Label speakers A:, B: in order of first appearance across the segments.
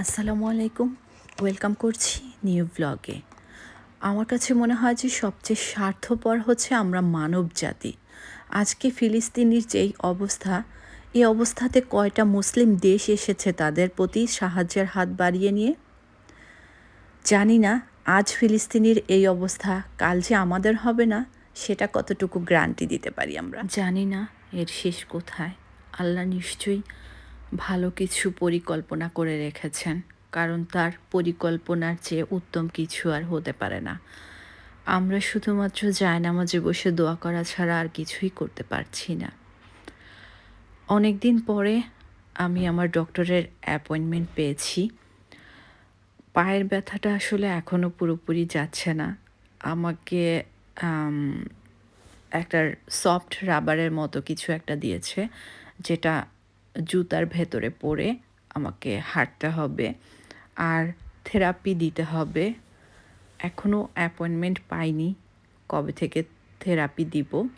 A: আসসালামু আলাইকুম। ওয়েলকাম করছি নিউ ব্লগে। আমার কাছে মনে হয় যে সবচেয়ে স্বার্থপর হচ্ছে আমরা মানব জাতি। আজকে ফিলিস্তিনির যেই অবস্থা, এই অবস্থাতে কয়টা মুসলিম দেশ এসেছে তাদের প্রতি সাহায্যের হাত বাড়িয়ে নিয়ে? জানি না, আজ ফিলিস্তিনির এই অবস্থা কাল যে আমাদের হবে না, সেটা কতটুকু গ্যারান্টি দিতে পারি আমরা? জানি না, এর শেষ কোথায়? আল্লাহ নিশ্চয়ই ভালো কিছু পরিকল্পনা করে রেখেছেন, কারণ তার পরিকল্পনার চেয়ে উত্তম কিছু আর হতে পারে না। আমরা শুধুমাত্র জায়নামাজে বসে দোয়া করা ছাড়া আর কিছুই করতে পারছি না। অনেক দিন পরে আমি আমার ডক্টরের অ্যাপয়েন্টমেন্ট পেয়েছি। পায়ের ব্যথাটা আসলে এখনও পুরোপুরি যাচ্ছে না। আমাকে একটা সফট রাবারের মতো কিছু একটা দিয়েছে, যেটা জুতার ভেতরে পড়ে আমাকে হাঁটতে হবে আর থেরাপি দিতে হবে। এখনও অ্যাপয়েন্টমেন্ট পাইনি কবে থেকে থেরাপি দিব।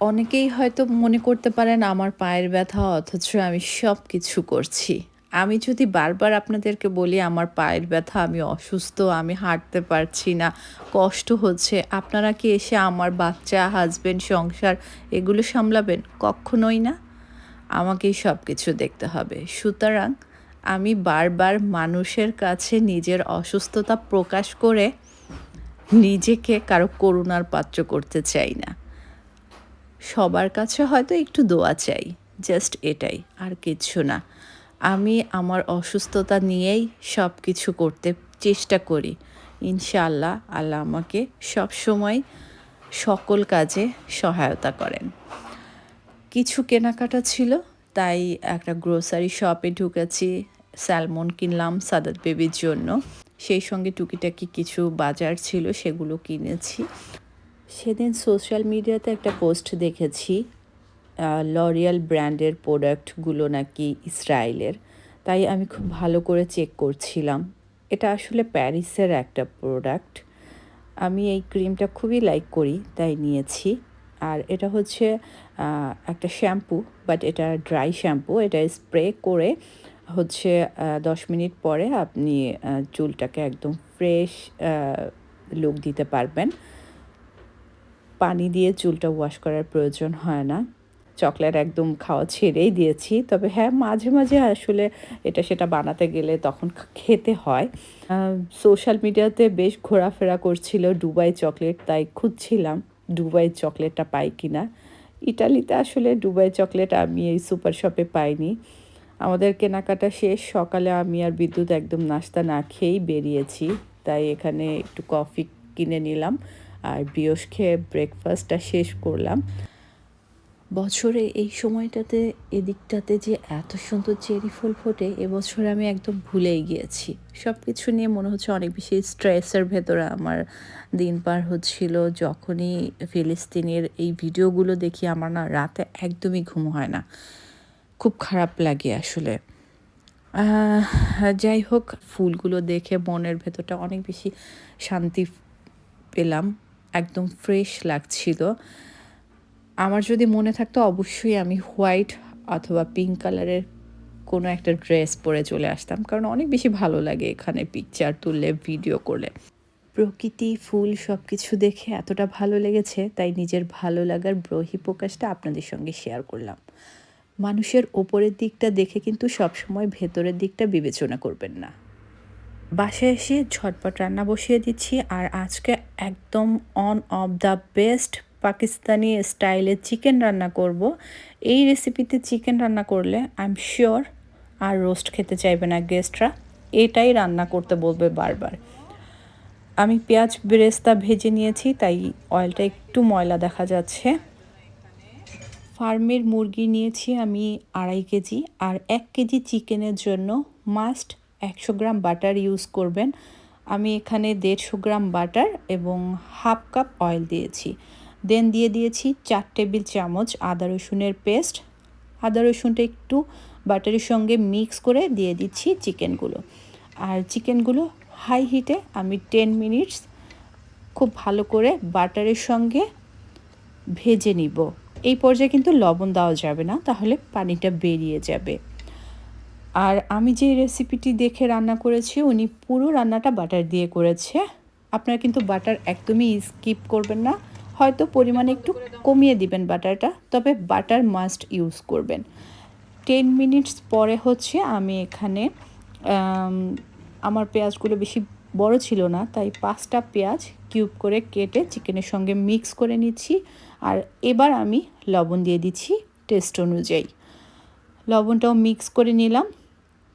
A: অনেকেই হয়তো মনে করতে পারেন আমার পায়ের ব্যথা, অথচ আমি সব কিছু করছি। আমি যদি বারবার আপনাদেরকে বলি, আমার পায়ের ব্যথা, আমি অসুস্থ, আমি হাঁটতে পারছি না, কষ্ট হচ্ছে, আপনারা কি এসে আমার বাচ্চা হাজবেন্ড সংসার এগুলো সামলাবেন? কখনোই না। আমাকেই সব কিছু দেখতে হবে। সুতরাং আমি বারবার মানুষের কাছে নিজের অসুস্থতা প্রকাশ করে নিজেকে কারও করুণার পাত্র করতে চাই না। সবার কাছে হয়তো একটু দোয়া চাই জাস্ট এটাই, আর কিচ্ছু না। আমি আমার অসুস্থতা নিয়েই সব কিছু করতে চেষ্টা করি। ইনশাআল্লাহ আল্লাহ আমাকে সব সময় সকল কাজে সহায়তা করেন। কিছু কেনাকাটা ছিল, তাই একটা গ্রোসারি শপে ঢুকেছি স্যালমন কিনলাম সাদাত বেবির জন্য। সেই সঙ্গে টুকিটাকি কিছু বাজার ছিল, সেগুলো কিনেছি। সেদিন সোশ্যাল মিডিয়াতে একটা পোস্ট দেখেছি লরিয়াল ব্র্যান্ডের প্রোডাক্টগুলো নাকি ইসরায়েলের। তাই আমি খুব ভালো করে চেক করছিলাম। এটা আসলে প্যারিসের একটা প্রোডাক্ট আমি এই ক্রিমটা খুবই লাইক করি, তাই নিয়েছি। আর এটা হচ্ছে একটা শ্যাম্পু বাট এটা ড্রাই শ্যাম্পু এটা স্প্রে করে হচ্ছে দশ মিনিট পরে আপনি চুলটাকে একদম ফ্রেশ লুক দিতে পারবেন। পানি দিয়ে চুলটা ওয়াশ করার প্রয়োজন হয় না। চকলেট একদম খাওয়া ছেড়েই দিয়েছি। তবে হ্যাঁ মাঝে মাঝে আসলে এটা সেটা বানাতে গেলে তখন খেতে হয়। সোশ্যাল মিডিয়াতে বেশ ঘোরাফেরা করছিল ডুবাই চকলেট, তাই খুঁজছিলাম ডুবাই চকলেটটা পাই কিনা। ইটালিতে আসলে ডুবাই চকলেট আমি এই সুপার শপে পাইনি। আমাদের কেনাকাটা শেষ, সকালে আমি আর বিদ্যুৎ একদম নাস্তা না খেয়েই বেরিয়েছি। তাই এখানে একটু কফি কিনে নিলাম আর ব্রিয়স খেয়ে ব্রেকফাস্টটা শেষ করলাম। বছরে এই সময়টাতে, এদিকটাতে যে এত সুন্দর চেরি ফুল ফোটে, এবছর আমি একদম ভুলেই গিয়েছি। সব কিছু নিয়ে মনে হচ্ছে অনেক বেশি স্ট্রেসের ভেতরে আমার দিন পার হচ্ছিল। যখনই ফিলিস্তিনের এই ভিডিওগুলো দেখি, আমার না রাতে একদমই ঘুম হয় না। খুব খারাপ লাগে আসলে। যাই হোক, ফুলগুলো দেখে মনের ভেতরটা অনেক বেশি শান্তি পেলাম। একদম ফ্রেশ লাগছিল। আমার যদি মনে থাকতো অবশ্যই আমি হোয়াইট অথবা পিঙ্ক কালারের কোনো একটা ড্রেস পরে চলে আসতাম। কারণ অনেক বেশি ভালো লাগে এখানে পিকচার তুললে ভিডিও করলে। প্রকৃতি, ফুল সব কিছু দেখে এতটা ভালো লেগেছে, তাই নিজের ভালো লাগার ব্রহি প্রকাশটা আপনাদের সঙ্গে শেয়ার করলাম। মানুষের ওপরের দিকটা দেখে কিন্তু সবসময় ভেতরের দিকটা বিবেচনা করবেন না। বাসায় এসে ঝটপট রান্না বসিয়ে দিচ্ছি, আর আজকে একদম one of the best Pakistani স্টাইলে চিকেন রান্না করব। এই রেসিপিতে চিকেন রান্না করলে আই এম শিওর আর রোস্ট খেতে চাইবে না গেস্টরা এটাই রান্না করতে বলবে বারবার। আমি পেঁয়াজ বেরেস্তা ভেজে নিয়েছি, তাই অয়েলটা একটু ময়লা দেখা যাচ্ছে। ফার্মের মুরগি নিয়েছি আমি আড়াই কেজি। আর এক কেজি চিকেনের জন্য মাস্ট একশো গ্রাম বাটার ইউজ করবেন। আমি এখানে দেড়শো গ্রাম বাটার এবং হাফ কাপ অয়েল দিয়েছি। দেন দিয়ে দিয়েছি চার টেবিল চামচ আদা রসুনের পেস্ট। আদা রসুনটা একটু বাটারের সঙ্গে মিক্স করে দিয়ে দিচ্ছি চিকেনগুলো। আর চিকেনগুলো হাই হিটে আমি টেন মিনিটস খুব ভালো করে বাটারের সঙ্গে ভেজে নিব। এই পর্যায়ে কিন্তু লবণ দেওয়া যাবে না, তাহলে পানিটা বেরিয়ে যাবে। আর আমি যে রেসিপিটি দেখে রান্না করেছি, উনি পুরো রান্নাটা বাটার দিয়ে করেছে। আপনারা কিন্তু বাটার একদমই স্কিপ করবেন না। হয়তো পরিমাণে একটু কমিয়ে দিবেন বাটারটা, তবে বাটার মাস্ট ইউজ করবেন। টেন মিনিটস পরে হচ্ছে আমি এখানে আমার পেঁয়াজগুলো বেশি বড় ছিল না, তাই পাঁচটা পেঁয়াজ কিউব করে কেটে চিকেনের সঙ্গে মিক্স করে নিচ্ছি। আর এবার আমি লবণ দিয়ে দিচ্ছি টেস্ট অনুযায়ী। লবণটাও মিক্স করে নিলাম।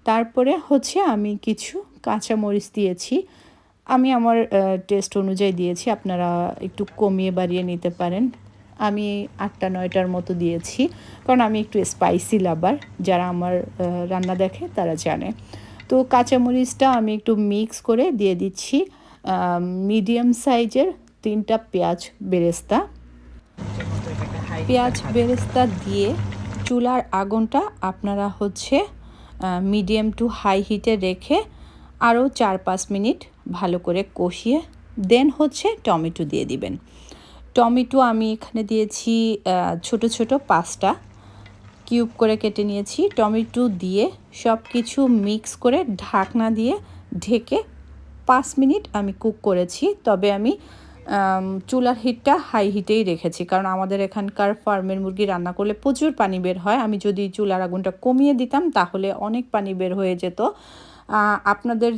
A: তারপরে হচ্ছে আমি কিছু কাঁচামরিচ দিয়েছি। আমি আমার টেস্ট অনুযায়ী দিয়েছি, আপনারা একটু কমিয়ে বাড়িয়ে নিতে পারেন। আমি আটটা, নয়টার মতো দিয়েছি, কারণ আমি একটু স্পাইসি লাভার যারা আমার রান্না দেখে তারা জানে। তো কাঁচামরিচটা আমি একটু মিক্স করে দিয়ে দিচ্ছি মিডিয়াম সাইজের তিনটা পেঁয়াজ বেরেস্তা। পেঁয়াজ বেরেস্তা দিয়ে চুলার আগুনটা আপনারা হচ্ছে মিডিয়াম টু হাই হিটে রেখে আরও চার পাঁচ মিনিট ভালো করে কষিয়ে দেন হচ্ছে টমেটো দিয়ে দিবেন। টমেটো আমি এখানে দিয়েছি ছোট ছোট পাঁচটা কিউব করে কেটে নিয়েছি। টমেটো দিয়ে সব কিছু মিক্স করে ঢাকনা দিয়ে ঢেকে পাঁচ মিনিট আমি কুক করেছি। তবে আমি, চুলার হিটটা হাই হিটেই রেখেছি। কারণ আমাদের এখানকার ফার্মের মুরগি রান্না করলে প্রচুর পানি বের হয়। আমি যদি চুলার আগুনটা কমিয়ে দিতাম, তাহলে অনেক পানি বের হয়ে যেত। আপনাদের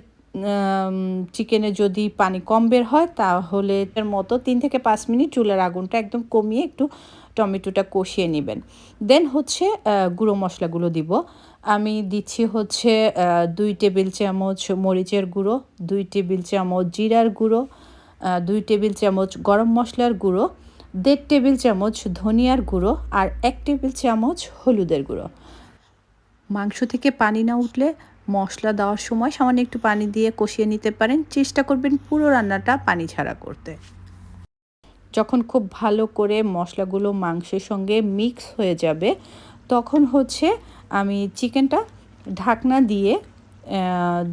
A: চিকেনে যদি পানি কম বের হয়, তাহলে এর মতো তিন থেকে পাঁচ মিনিট চুলার আগুনটা একদম কমিয়ে একটু টমেটোটা কষিয়ে নেবেন। দেন হচ্ছে গুঁড়ো মশলাগুলো দিব। আমি দিচ্ছি হচ্ছে দুই টেবিল চামচ মরিচের গুঁড়ো, দুই টেবিল চামচ জিরার গুঁড়ো দুই টেবিল চামচ গরম মশলার গুঁড়ো, দেড় টেবিল চামচ ধনিয়ার গুঁড়ো আর এক টেবিল চামচ হলুদের গুঁড়ো। মাংস থেকে পানি না উঠলে মশলা দেওয়ার সময় সামান্য একটু পানি দিয়ে কষিয়ে নিতে পারেন। চেষ্টা করবেন পুরো রান্নাটা পানি ছাড়া করতে। যখন খুব ভালো করে মশলাগুলো মাংসের সঙ্গে মিক্স হয়ে যাবে, তখন হচ্ছে আমি চিকেনটা ঢাকনা দিয়ে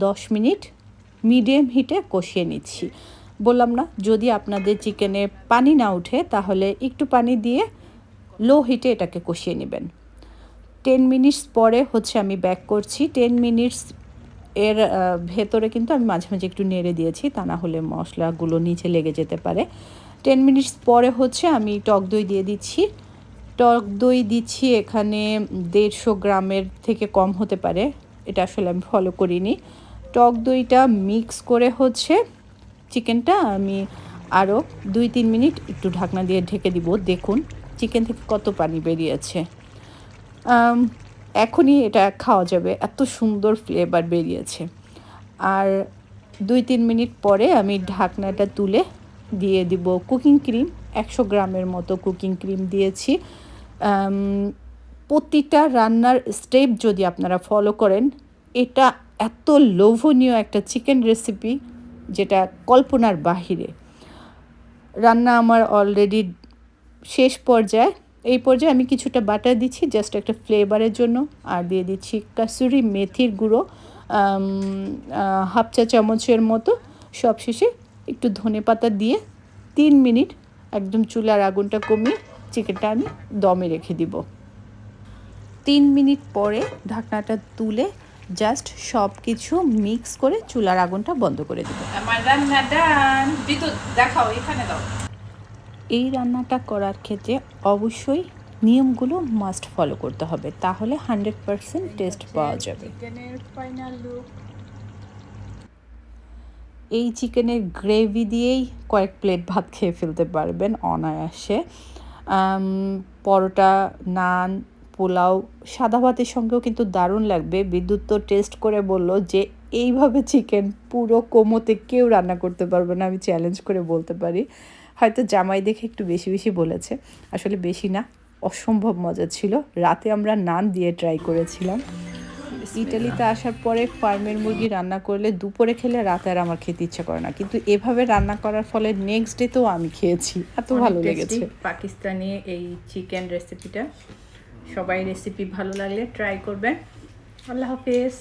A: দশ মিনিট মিডিয়াম হিটে কষিয়ে নিচ্ছি। বললাম না, যদি আপনাদের চিকেনে পানি না উঠে, তাহলে একটু পানি দিয়ে লো হিটে এটাকে কষিয়ে নেবেন। টেন মিনিটস পরে হচ্ছে আমি ব্যাক করছি। টেন মিনিটস এর ভেতরে কিন্তু আমি মাঝে মাঝে একটু নেড়ে দিয়েছি, তা না হলে মশলাগুলো নিচে লেগে যেতে পারে। টেন মিনিটস পরে হচ্ছে আমি টক দই দিয়ে দিচ্ছি। টক দই দিচ্ছি এখানে দেড়শো গ্রামের থেকে কম হতে পারে, এটা আসলে আমি ফলো করিনি। টক দইটা মিক্স করে হচ্ছে চিকেনটা আমি আরও দুই তিন মিনিট একটু ঢাকনা দিয়ে ঢেকে দিব। দেখুন চিকেন থেকে কত পানি বেরিয়েছে। এখনই এটা খাওয়া যাবে। এত সুন্দর ফ্লেভার বেরিয়েছে। আর দুই তিন মিনিট পরে আমি ঢাকনাটা তুলে দিয়ে দিব কুকিং ক্রিম একশো গ্রামের মতো কুকিং ক্রিম দিয়েছি। প্রতিটা রান্নার স্টেপ যদি আপনারা ফলো করেন, এটা এত লোভনীয় একটা চিকেন রেসিপি যেটা কল্পনার বাহিরে। রান্না আমার অলরেডি শেষ পর্যায়ে। এই পর্যায়ে আমি কিছুটা বাটার দিচ্ছি জাস্ট একটা ফ্লেভারের জন্য। আর দিয়ে দিচ্ছি কাসুরি মেথির গুঁড়ো হাফ চা চামচের মতো। সব শেষে একটু ধনে পাতা দিয়ে তিন মিনিট একদম চুলার আগুনটা কমিয়ে চিকেনটা আমি দমে রেখে দিব। তিন মিনিট পরে ঢাকনাটা তুলে জাস্ট সব কিছু মিক্স করে চুলার আগুনটা বন্ধ করে দেবো।
B: দেখাও, এখানে দাও।
A: এই রান্নাটা করার ক্ষেত্রে অবশ্যই নিয়মগুলো মাস্ট ফলো করতে হবে। তাহলে হান্ড্রেড পারসেন্ট টেস্ট পাওয়া যাবে। এই চিকেনের গ্রেভি দিয়েই কয়েক প্লেট ভাত খেয়ে ফেলতে পারবেন অনায়াসে। পরোটা নান পোলাও সাদা ভাতের সঙ্গেও কিন্তু দারুণ লাগবে। বিদ্যুৎ তো টেস্ট করে বলল যে এইভাবে চিকেন পুরো কোমোতে কেউ রান্না করতে পারবে না আমি চ্যালেঞ্জ করে বলতে পারি। হয়তো জামাই দেখে একটু বেশি বেশি বলেছে। আসলে বেশি না অসম্ভব মজা ছিল। রাতে আমরা নান দিয়ে ট্রাই করেছিলাম। ইটালিতে আসার পরে ফার্মের মুরগি রান্না করলে দুপুরে খেলে রাতে আর আমার খেতে ইচ্ছা করে না। কিন্তু এভাবে রান্না করার ফলে নেক্সট ডেতেও আমি খেয়েছি। এত ভালো লেগেছে। পাকিস্তানি এই চিকেন রেসিপিটা সবাই রেসিপি ভালো লাগলে ট্রাই করবেন। আল্লাহ হাফেজ।